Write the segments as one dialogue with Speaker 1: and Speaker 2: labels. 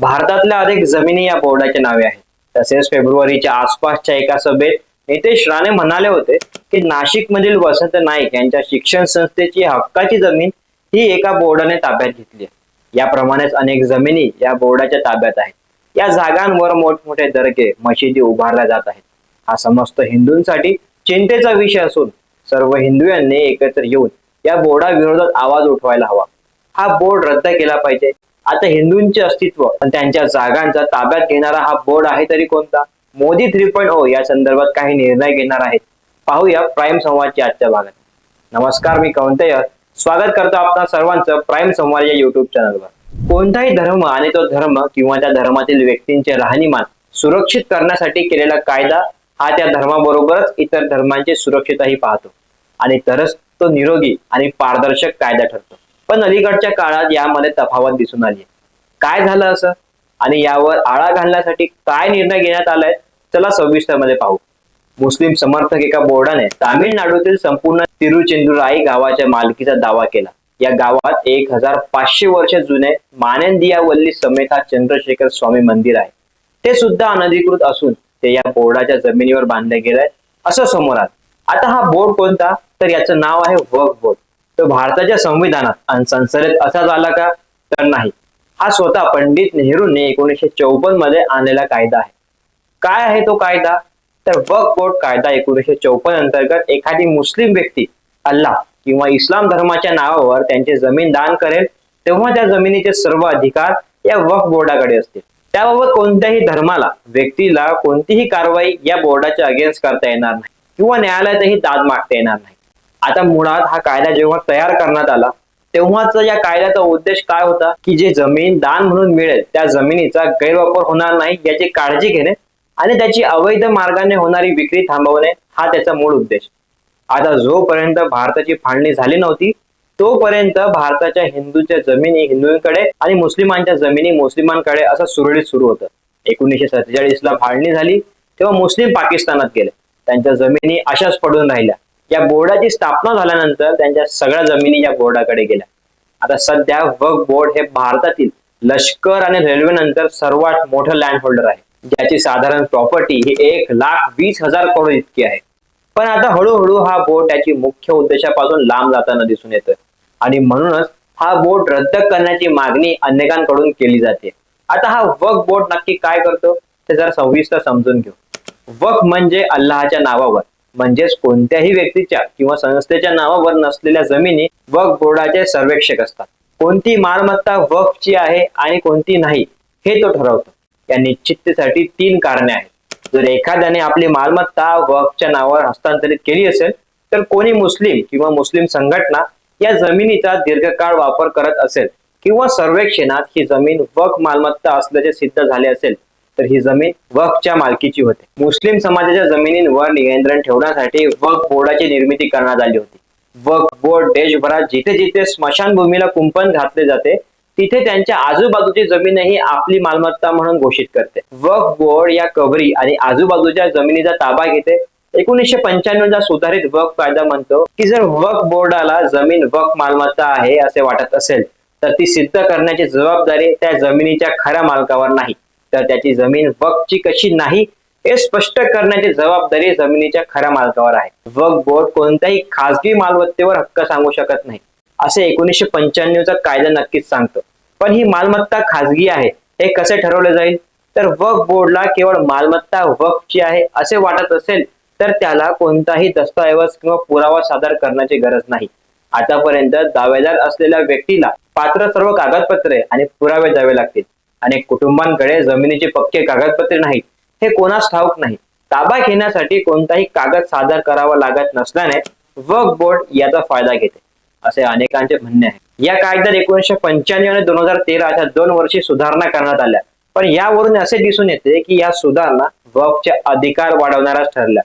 Speaker 1: भारतातल्या अनेक जमिनी या बोर्डाच्या नावे आहेत. तसेच फेब्रुवारीच्या आसपासच्या एका सभेत नितेश राणे म्हणाले होते की नाशिक मधील वसंत नाईक यांच्या शिक्षण संस्थेची हक्काची जमीन ही एका बोर्डाने ताब्यात घेतली याप्रमाणेच अनेक जमिनी या बोर्डाच्या ताब्यात आहेत. या जागांवर मोठमोठे दर्गे मशिदी उभारल्या जात आहेत. हा समस्त हिंदूंसाठी चिंतेचा विषय असून सर्व हिंदूंनी एकत्र येऊन या बोर्डा विरोधात आवाज उठवायला हवा. हा बोर्ड रद्द केला पाहिजे आता हिंदूंचे अस्तित्व आणि त्यांच्या जागांचा ताब्यात घेणारा हा बोर्ड आहे तरी कोणता? मोदी थ्री पॉईंट ओ या संदर्भात काही निर्णय घेणार आहेत. पाहूया प्राईम संवादच्या आजच्या भागात. नमस्कार मी कौंतय. स्वागत करतो आपण सर्वांचं प्राईम संवाद या युट्यूब चॅनलवर कोणताही धर्म आणि तो धर्म किंवा त्या धर्मातील व्यक्तींचे राहणीमान सुरक्षित करण्यासाठी केलेला कायदा हा त्या धर्माबरोबरच इतर धर्मांची सुरक्षिताही पाहतो. आणि तरच तो निरोगी आणि पारदर्शक कायदा ठरतो. पण अलीकडच्या काळात यामध्ये तफावत दिसून आली काय झालं असं? आणि यावर आळा घालण्यासाठी काय निर्णय घेण्यात आलाय? चला सविस्तरमध्ये पाहू. मुस्लिम समर्थक एका बोर्डाने तामिळनाडूतील संपूर्ण तिरुचेंदुराई गावाच्या मालकीचा दावा केला. या गावात एक हजार पाचशे वर्ष जुने मानेंदियावल्ली समेता चंद्रशेखर स्वामी मंदिर आहे. ते सुद्धा अनधिकृत असून ते या बोर्डाच्या जमिनीवर बांधले गेलंय असं समोर आलं. आता हा बोर्ड कोणता? तर याचं नाव आहे वक बोर्ड तो भारताच्या संविधानात आणि संसदेत असा झाला का? तर नाही. हा स्वतः पंडित नेहरूंनी एकोणीसशे चौपन्नमध्ये आणलेला कायदा आहे. काय आहे तो कायदा? तर वक बोर्ड कायदा एकोणीसशे चौपन्न अंतर्गत एखादी मुस्लिम व्यक्ती अल्लाह किंवा इस्लाम धर्माच्या नावावर त्यांची जमीन दान करेल तेव्हा त्या जमिनीचे सर्व अधिकार या वक बोर्डाकडे असतील. त्याबाबत कोणत्याही धर्माला व्यक्तीला कोणतीही कारवाई या बोर्डाच्या अगेन्स्ट करता येणार नाही. किंवा न्यायालयातही दाद मागता येणार नाही. आता मुळात हा कायदा जेव्हा तयार करण्यात आला तेव्हाच या कायद्याचा उद्देश काय होता? की जे जमीन दान म्हणून मिळेल त्या जमिनीचा गैरवापर होणार नाही याची काळजी घेणे आणि त्याची अवैध मार्गाने होणारी विक्री थांबवणे हा त्याचा मूळ उद्देश. आता जोपर्यंत भारताची फाळणी झाली नव्हती तोपर्यंत भारताच्या हिंदूच्या जमिनी हिंदूंकडे आणि मुस्लिमांच्या जमिनी मुस्लिमांकडे असं सुरळीत सुरू होतं. एकोणीसशे सत्तेचाळीस ला फाळणी झाली तेव्हा मुस्लिम पाकिस्तानात गेले. त्यांच्या जमिनी अशाच पडून राहिल्या. या बोर्डाची स्थापना झाल्यानंतर त्यांच्या सगळ्या जमिनी या बोर्डाकडे गेल्या. आता सध्या वक्फ बोर्ड हे भारतातील लष्कर आणि रेल्वे नंतर सर्वात मोठं लँड होल्डर आहे. ज्याची साधारण प्रॉपर्टी ही एक लाख वीस हजार करोड इतकी आहे. पण आता हळूहळू हा बोर्ड त्याची मुख्य उद्देशापासून लांब जाताना दिसून येतोय. आणि म्हणूनच हा बोर्ड रद्द करण्याची मागणी अनेकांकडून केली जाते. आता हा वक्फ बोर्ड नक्की काय करतो ते जरा सविस्तर समजून घेऊ. वक्फ म्हणजे अल्लाहच्या नावावर. म्हणजेच कोणत्याही व्यक्तीच्या किंवा संस्थेच्या नावावर नसलेल्या जमिनी वक्फ बोर्डाचे सर्वेक्षक असतात. कोणती मालमत्ता वक्फची आहे आणि कोणती नाही हे तो ठरवतो. या निश्चिततेसाठी तीन कारणे आहेत. जर एखाद्याने आपली मालमत्ता वक्फच्या नावावर हस्तांतरित केली असेल तर कोणी मुस्लिम किंवा मुस्लिम संघटना या जमिनीचा दीर्घकाळ वापर करत असेल किंवा सर्वेक्षणात ही जमीन वक मालमत्ता असल्याचे सिद्ध झाले असेल तर ही जमीन वक्फच्या मालकीची होते. मुस्लिम समाजाच्या जमिनींवर नियंत्रण ठेवण्यासाठी वक्फ बोर्डाची निर्मिती करण्यात आली होती. वक्फ बोर्ड देशभरात जिथे जिथे स्मशानभूमीला कुंपण घातले जाते तिथे त्यांच्या आजूबाजूची जमीनही आपली मालमत्ता म्हणून घोषित करते. वक्फ बोर्ड या कबरी आणि आजूबाजूच्या जमिनीचा ताबा घेते. एकोणीसशे पंच्याण्णवचा सुधारित वक्फ कायदा म्हणतो की जर वक्फ बोर्डाला जमीन वक्फ मालमत्ता आहे असे वाटत असेल तर ती सिद्ध करण्याची जबाबदारी त्या जमिनीच्या खऱ्या मालकावर नाही. तर त्याची जमीन वक्फची कशी नाही हे स्पष्ट करण्याची जबाबदारी जमिनीच्या खऱ्या मालकावर आहे. वक्फ बोर्ड कोणत्याही खासगी मालमत्तेवर हक्क सांगू शकत नाही. असे एकोणीसशे पंच्याण्णवचा कायदा नक्कीच सांगतो. पण ही मालमत्ता खासगी आहे हे कसे ठरवलं जाईल? तर वक्फ बोर्डला केवळ मालमत्ता वक्फची आहे असे वाटत असेल तर त्याला कोणताही दस्तऐवज किंवा पुरावा सादर करण्याची गरज नाही. आतापर्यंत दावेदार असलेल्या व्यक्तीला पात्र सर्व कागदपत्रे आणि पुरावे द्यावे लागतील. अनेक कुटुंबांकडे जमिनीचे पक्के कागदपत्रे नाहीत. हे कोणास ठाऊक नाही. ताबा घेण्यासाठी कोणताही कागद सादर करावा लागत नसल्याने वर्क बोर्ड याचा फायदा घेते असे अनेकांचे म्हणणे आहे. या कायद्यात एकोणीसशे पंच्याण्णव आणि दोन हजार तेरा अशा दोन वर्षी सुधारणा करण्यात आल्या. पण यावरून असे दिसून येते की या सुधारणा वर्कचे अधिकार वाढवणाऱ्याच ठरल्या.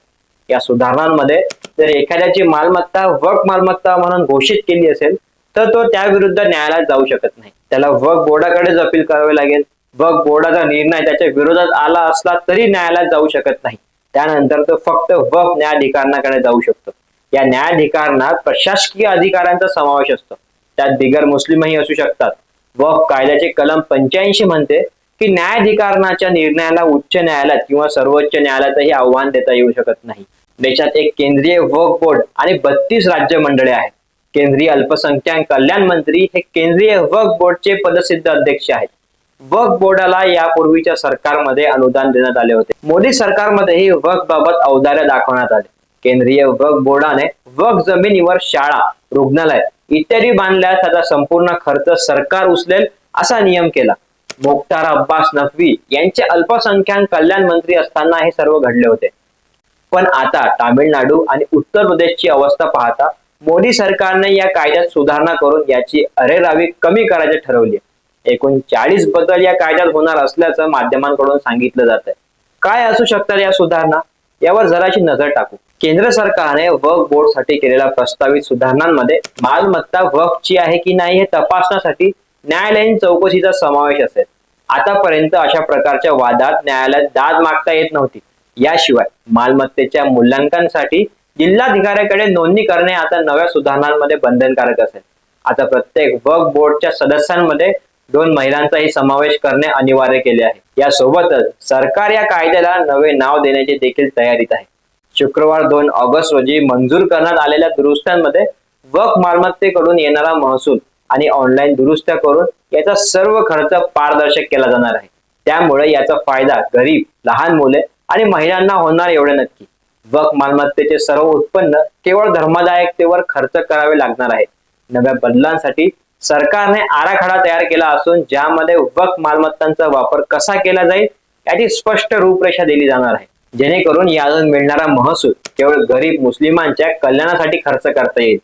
Speaker 1: या सुधारणांमध्ये जर एखाद्याची मालमत्ता वर्क मालमत्ता म्हणून घोषित केली असेल तर तो त्याविरुद्ध न्यायालयात जाऊ शकत नाही. त्याला वक बोर्डाकडेच अपील करावे लागेल. वक बोर्डाचा निर्णय त्याच्या विरोधात आला असला तरी न्यायालयात जाऊ शकत नाही. त्यानंतर तो फक्त वक न्यायाधिकरणाकडे जाऊ शकतो. या न्यायाधिकरणात प्रशासकीय अधिकाऱ्यांचा समावेश असतो. त्यात बिगर मुस्लिमही असू शकतात. वक्फ कायद्याचे कलम पंच्याऐंशी म्हणते की न्यायाधिकरणाच्या निर्णयाला उच्च न्यायालयात किंवा सर्वोच्च न्यायालयातही आव्हान देता येऊ शकत नाही. देशात एक केंद्रीय वक बोर्ड आणि बत्तीस राज्य मंडळे आहेत. केंद्रीय अल्पसंख्याक कल्याण मंत्री हे केंद्रीय वक्फ बोर्डचे पदसिद्ध अध्यक्ष आहेत. वक्फ बोर्डाला यापूर्वीच्या सरकारमध्ये अनुदान देण्यात आले होते. मोदी सरकारमध्येही वक्फ बाबत औदार्य दाखवण्यात आले. केंद्रीय वक्फ बोर्डाने वक्फ जमिनीवर शाळा रुग्णालय इत्यादी बांधल्यास त्याचा संपूर्ण खर्च सरकार उचलेल असा नियम केला. मुख्तार अब्बास नकवी यांचे अल्पसंख्याक कल्याण मंत्री असताना हे सर्व घडले होते. पण आता तामिळनाडू आणि उत्तर प्रदेशची अवस्था पाहता मोदी सरकारने या कायद्यात सुधारणा करून याची अरेरावी कमी करायची ठरवली एकूण चाळीस बदल या कायद्यात होणार असल्याचं माध्यमांकडून सांगितलं जात आहे काय असू शकतात या सुधारणा? यावर जराशी नजर टाकू. केंद्र सरकारने वक्फ बोर्डसाठी केलेल्या प्रस्तावित सुधारणांमध्ये मालमत्ता वक्फची आहे की नाही हे तपासण्यासाठी न्यायालयीन चौकशीचा समावेश असेल. आतापर्यंत अशा प्रकारच्या वादात न्यायालयात दाद मागता येत नव्हती. याशिवाय मालमत्तेच्या मूल्यांकनासाठी जिल्हाधिकाऱ्याकडे नोंदणी करणे आता नव्या सुधारणांमध्ये बंधनकारक असेल. आता प्रत्येक वक्फ बोर्डच्या सदस्यांमध्ये दोन महिलांचाही समावेश करणे अनिवार्य केले आहे. यासोबतच सरकार या कायद्याला नवे नाव देण्याची देखील तयारीत आहे. शुक्रवार दोन ऑगस्ट रोजी मंजूर करण्यात आलेल्या दुरुस्त्यांमध्ये वक्फ मालमत्तेकडून येणारा महसूल आणि ऑनलाईन दुरुस्त्या करून याचा सर्व खर्च पारदर्शक केला जाणार आहे. त्यामुळे याचा फायदा गरीब लहान मुले आणि महिलांना होणार एवढे नक्की. व मालमत्तेचे सर्व उत्पन्न केवळ धर्मदायकतेवर खर्च करावे लागणार आहे नव्या बदलांसाठी सरकारने आराखडा तयार केला असून ज्यामध्ये वक मालमत्तांचा वापर कसा केला जाईल याची स्पष्ट रूपरेषा दिली जाणार आहे. जेणेकरून यातून मिळणारा महसूल केवळ गरीब मुस्लिमांच्या कल्याणासाठी खर्च करता येईल.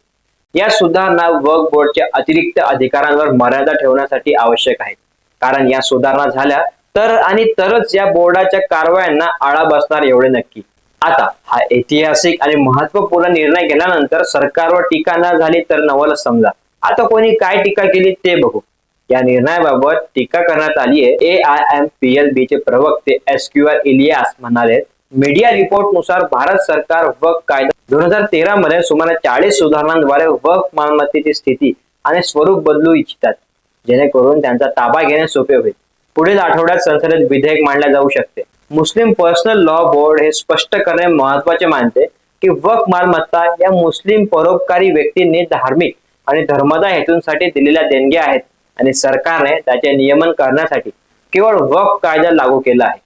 Speaker 1: या सुधारणा वक बोर्डच्या अतिरिक्त अधिकारांवर मर्यादा ठेवण्यासाठी आवश्यक आहेत. कारण या सुधारणा झाल्या तर आणि तरच या बोर्डाच्या कारवायांना आळा बसणार एवढे नक्की. आता हा ऐतिहासिक आणि महत्त्वपूर्ण निर्णय घेतल्यानंतर सरकारवर टीका न झाली तर नवल समजा. आता कोणी काय टीका केली ते बघू. या निर्णयाबाबत टीका करण्यात आली आहे. A I M P L B चे प्रवक्ते एस क्यू आर इलियास म्हणाले मीडिया रिपोर्टनुसार भारत सरकार वक्फ कायदा दोन हजार तेरा मध्ये सुमारे चाळीस सुधारणांद्वारे वक्फ मालमत्तेची स्थिती आणि स्वरूप बदलू इच्छितात जेणेकरून त्यांचा ताबा घेणे सोपे होईल. पुढील आठवड्यात संसदेत विधेयक मांडले जाऊ शकते. मुस्लिम पर्सनल लॉ बोर्ड हे स्पष्ट करणे महत्त्वाचे मानते की वक मालमत्ता या मुस्लिम परोपकारी व्यक्तींनी धार्मिक आणि धर्मदाय हेतूंसाठी दिलेल्या देणग्या आहेत आणि सरकारने त्याचे नियमन करण्यासाठी केवळ वक कायदा लागू केला आहे.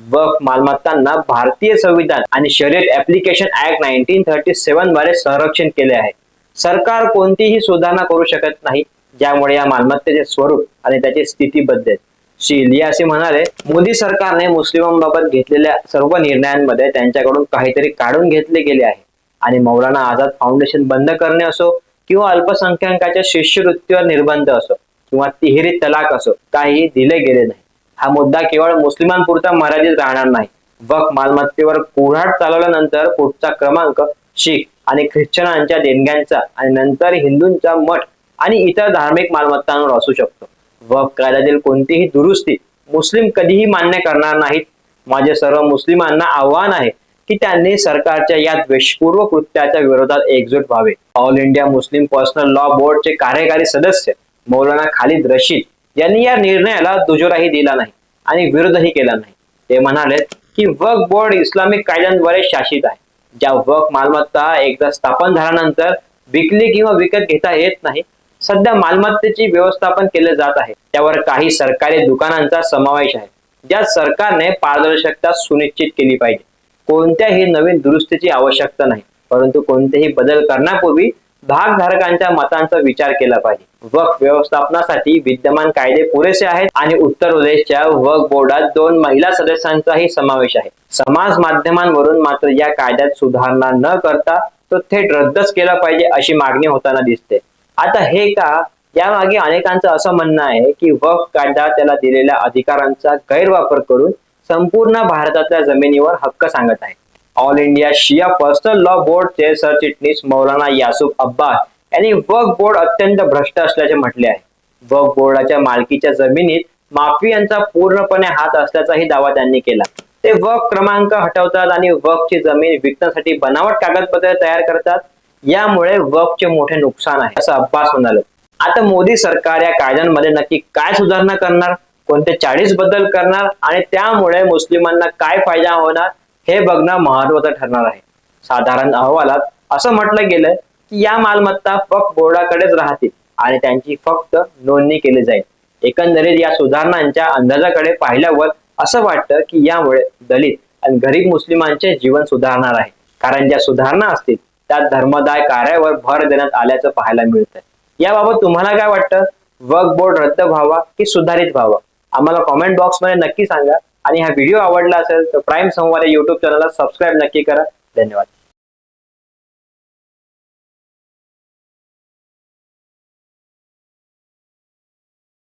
Speaker 1: वक मालमत्तांना भारतीय संविधान आणि शरीर ऍप्लिकेशन ऍक्ट नाईन्टीन थर्टी सेव्हनद्वारे संरक्षण केले आहे. सरकार कोणतीही सुधारणा करू शकत नाही ज्यामुळे या मालमत्तेचे स्वरूप आणि त्याची स्थिती बदलेल. शील. असे म्हणाले मोदी सरकारने मुस्लिमांबाबत घेतलेल्या सर्व निर्णयांमध्ये त्यांच्याकडून काहीतरी काढून घेतले गेले आहे. आणि मौलाना आझाद फाउंडेशन बंद करणे असो किंवा अल्पसंख्याकाच्या शिष्यवृत्तीवर निर्बंध असो किंवा तिहेरी तलाक असो काही दिले गेले नाही. हा मुद्दा केवळ मुस्लिमांपुरता मर्यादित राहणार नाही. वक मालमत्तेवर कुऱ्हाड चालवल्यानंतर पुढचा क्रमांक शीख आणि ख्रिश्चनांच्या देणग्यांचा आणि नंतर हिंदूंचा मठ आणि इतर धार्मिक मालमत्तांवर असू शकतो. व कायद्यातील कोणतीही दुरुस्ती मुस्लिम कधीही मान्य करणार नाहीत. माझे सर्व मुस्लिमांना आव्हान आहे की त्यांनी सरकारच्या या द्वेषपूर्व कृत्याच्या विरोधात एकजूट व्हावे. All India Muslim Personal Law बोर्डचे कार्यकारी सदस्य मौलाना खालिद रशीद यांनी या निर्णयाला दुजोराही दिला नाही आणि विरोधही केला नाही. ते म्हणाले की वक्फ बोर्ड इस्लामिक कायद्यांद्वारे शासित आहे. ज्या वक्फ मालमत्ता एकदा स्थापन झाल्यानंतर विकली किंवा विकत घेता येत नाही सध्या मालमत्तेची व्यवस्थापन केले जात आहे. त्यावर काही सरकारी दुकानांचा समावेश आहे. ज्यात सरकारने पारदर्शकता सुनिश्चित केली पाहिजे. कोणत्याही नवीन दुरुस्तीची आवश्यकता नाही. परंतु कोणतेही बदल करण्यापूर्वी भागधारकांच्या मतांचा विचार केला पाहिजे. वक्फ व्यवस्थापनासाठी विद्यमान कायदे पुरेसे आहेत आणि उत्तर प्रदेशच्या वक्फ बोर्डात दोन महिला सदस्यांचाही समावेश आहे. समाज माध्यमांवरून मात्र या कायद्यात सुधारणा न करता तो थेट रद्दच केला पाहिजे अशी मागणी होताना दिसते. आता हे का यामागे अनेकांचं असं म्हणणं आहे की वक्फ कायदा त्याला दिलेल्या अधिकारांचा गैरवापर करून संपूर्ण भारताच्या जमिनीवर हक्क सांगत आहे. All India Shia Personal Law बोर्डचे सरचिटणीस मौलाना यासुफ अब्बास यांनी वक्फ बोर्ड अत्यंत भ्रष्ट असल्याचे म्हटले आहे. वक्फ बोर्डाच्या मालकीच्या जमिनीत माफियांचा पूर्णपणे हात असल्याचाही दावा त्यांनी केला. ते वक्फ क्रमांक हटवतात आणि वक्फची जमीन विकण्यासाठी बनावट कागदपत्रे तयार करतात. यामुळे वक्फचे मोठे नुकसान आहे असं अब्बास म्हणाले. आता मोदी सरकार या कायद्यांमध्ये नक्की काय सुधारणा करणार कोणते चाळीस बदल करणार आणि त्यामुळे मुस्लिमांना काय फायदा होणार हे बघणं महत्वाचं ठरणार आहे. साधारण अहवालात असं म्हटलं गेलं की या मालमत्ता फक्त बोर्डाकडेच राहतील आणि त्यांची फक्त नोंदणी केली जाईल. एकंदरीत या सुधारणांच्या अंदाजाकडे पाहिल्यावर असं वाटतं की यामुळे दलित आणि गरीब मुस्लिमांचे जीवन सुधारणार आहे. कारण ज्या सुधारणा असतील त्यात धर्मदाय कार्यावर भर देण्यात आल्याचं पाहायला मिळतंय. याबाबत तुम्हाला काय वाटतं? वर्क बोर्ड रद्द व्हावा की सुधारित व्हावा? आम्हाला कॉमेंट बॉक्समध्ये नक्की सांगा. आणि हा व्हिडिओ आवडला असेल तर प्राईम संवाद या युट्यूब चॅनलला सबस्क्राईब नक्की करा. धन्यवाद.